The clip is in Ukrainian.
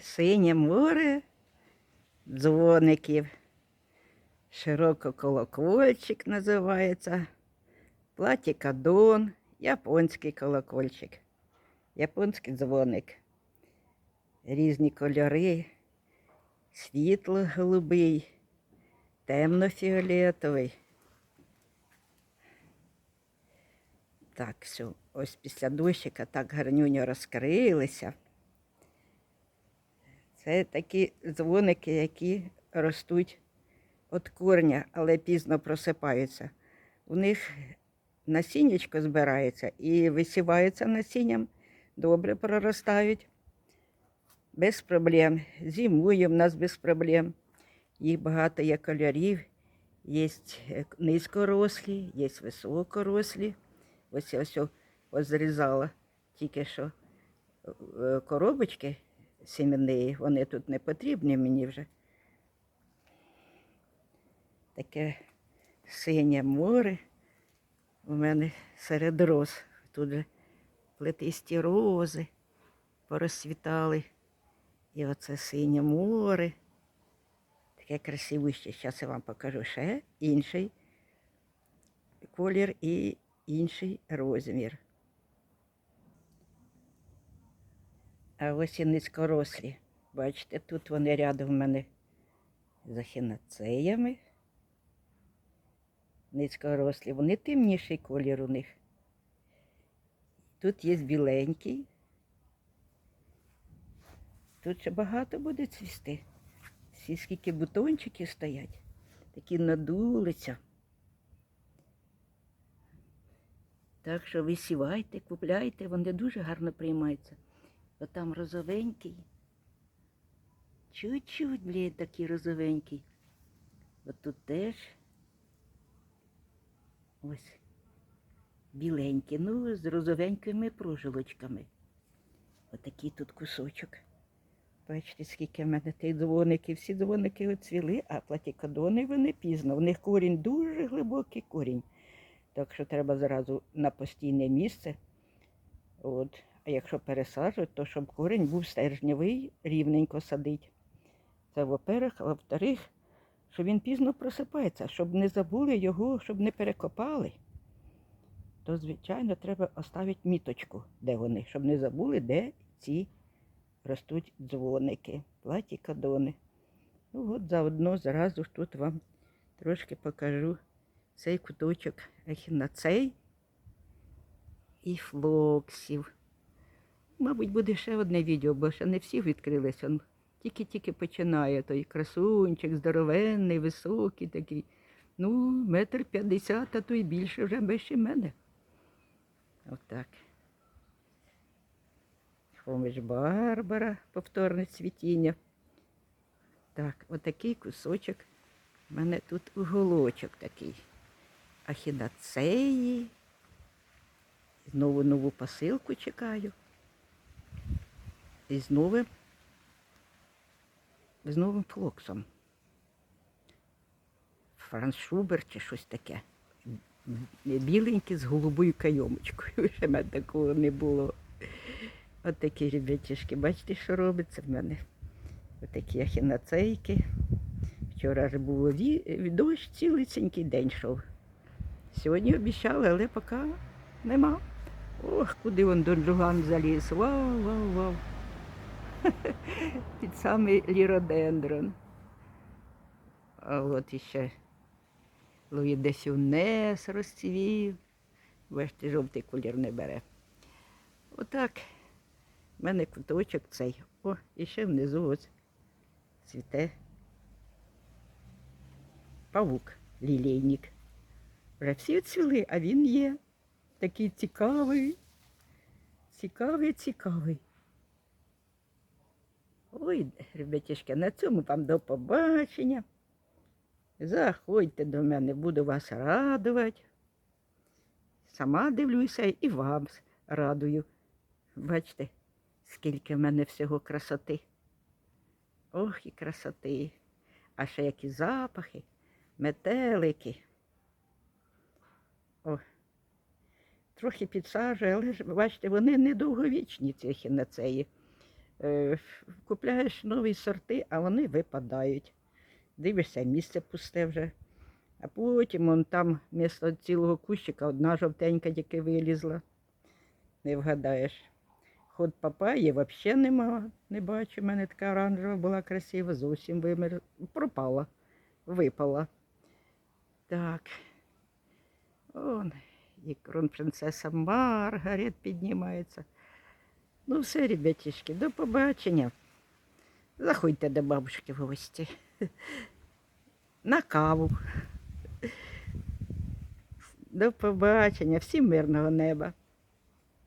Синє море дзвоників. Ширококолокольчик називається. Платікадон, японський колокольчик, японський дзвоник. Різні кольори, світло-голубий, темно-фіолетовий. Так, все, ось після дощика так гарнюньо розкрилися. Це такі дзвоники, які ростуть від корня, але пізно просипаються. У них насіннячко збирається і висівається насінням, добре проростають. Без проблем. Зимує в нас без проблем. Їх багато є кольорів. Є низькорослі, є високорослі. Ось я ось позрізала тільки що е, коробочки сім'яні, вони тут не потрібні мені вже. Таке синє море у мене серед роз. Тут плетисті рози порозцвітали. І оце синє море. Таке красивище. Зараз я вам покажу ще інший колір і інший розмір. А ось і низькорослі. Бачите, тут вони рядом в мене з ахінацеями. Низькорослі. Вони темніший колір у них. Тут є біленький. Тут ще багато буде цвісти. Всі скільки бутончиків стоять, такі надулися. Так що висівайте, купляйте, вони дуже гарно приймаються. От там розовенький. Чуть-чуть, блін, такий розовенький. От тут теж. Ось. Біленький, ну, з розовенькими прожилочками. Отакий тут кусочок. Бачите, скільки в мене тих дзвоників. Всі дзвоники оцвіли, а платікадони вони пізно. У них корінь дуже глибокий корінь. Так що треба зразу на постійне місце. От. А якщо пересаджувати, то щоб корінь був стержневий, рівненько садить. Це во-первых, а во-вторых, що він пізно просипається, щоб не забули його, щоб не перекопали. То, звичайно, треба оставити міточку, де вони, щоб не забули, де ці ростуть дзвоники, платікадони. Ну от заодно зразу ж тут вам трошки покажу цей куточок ехінацей і флоксів. Мабуть, буде ще одне відео, бо ще не всі відкрилися. Тільки-тільки починає той красунчик, здоровенний, високий такий. Ну, метр п'ятдесят, а то й більше вже вище мене. Отак. Хомич Барбара, повторне цвітіння. Так, отакий кусочок. У мене тут уголочок такий. Ахінацеї. Знову нову посилку чекаю. І з новим, з новим флоксом. Франц Шубер чи щось таке. Біленький з голубою кайомочкою. Ще в мене такого не було. От такі ребятішки. Бачите, що робиться в мене? Отакі ахінацейки. Вчора ж було дощ цілий день йшов. Сьогодні обіцяли, але поки нема. Ох, куди він Дон Жуган заліз. Вау, вау, вау. Під самий ліродендрон. А от іще Луї де розцвів. Бачите, жовтий колір не бере. Отак. У мене куточок цей. О, і ще внизу ось цвіте павук, лілейник. Вже всі цвіли, а він є такий цікавий, цікавий, цікавий. Ой, ребятішки, на цьому вам до побачення. Заходьте до мене, буду вас радувати. Сама дивлюся і вам радую. Бачите, скільки в мене всього красоти. Ох, і красоти. А ще які запахи, метелики. О, трохи підсаджую, але ж, бачите, вони недовговічні, ці хінацеї. Е, купляєш нові сорти, а вони випадають. Дивишся, місце пусте вже. А потім он там вмісто цілого кущика одна жовтенька тільки вилізла. Не вгадаєш. Ход папаї взагалі нема, не бачу. У мене така оранжева була красива, зовсім вимер... пропала, випала. Так. Он, і кронпринцеса Маргарет піднімається. Ну, все, ребятішки, до побачення. Заходьте до бабушки в гості. На каву. До побачення, всім мирного неба.